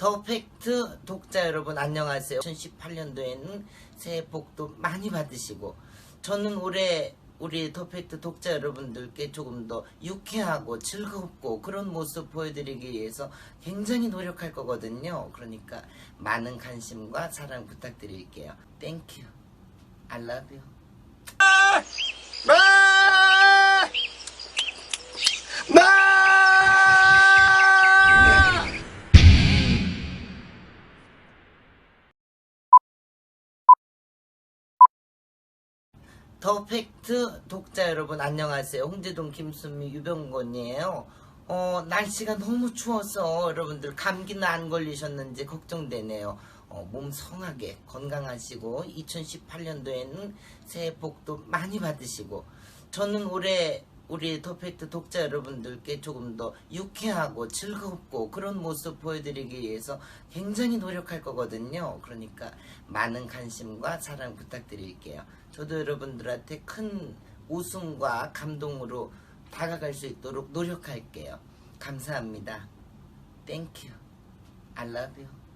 더 팩트 독자 여러분 안녕하세요. 2018년도에는 새해 복도 많이 받으시고 저는 올해 우리 더 팩트 독자 여러분들께 조금 더 유쾌하고 즐겁고 그런 모습 보여드리기 위해서 굉장히 노력할 거거든요. 그러니까 많은 관심과 사랑 부탁드릴게요. 땡큐. I love you. 더 팩트 독자 여러분 안녕하세요. 홍제동 김수미 유병건이에요. 어, 날씨가 너무 추워서 여러분들 감기는 안 걸리셨는지 걱정되네요. 어, 몸 성하게 건강하시고 2018년도에는 새해 복도 많이 받으시고 저는 올해 우리 더 팩트 독자 여러분들께 조금 더 유쾌하고 즐겁고 그런 모습 보여드리기 위해서 굉장히 노력할 거거든요. 그러니까 많은 관심과 사랑 부탁드릴게요. 저도 여러분들한테 큰 웃음과 감동으로 다가갈 수 있도록 노력할게요. 감사합니다. 땡큐. I love you.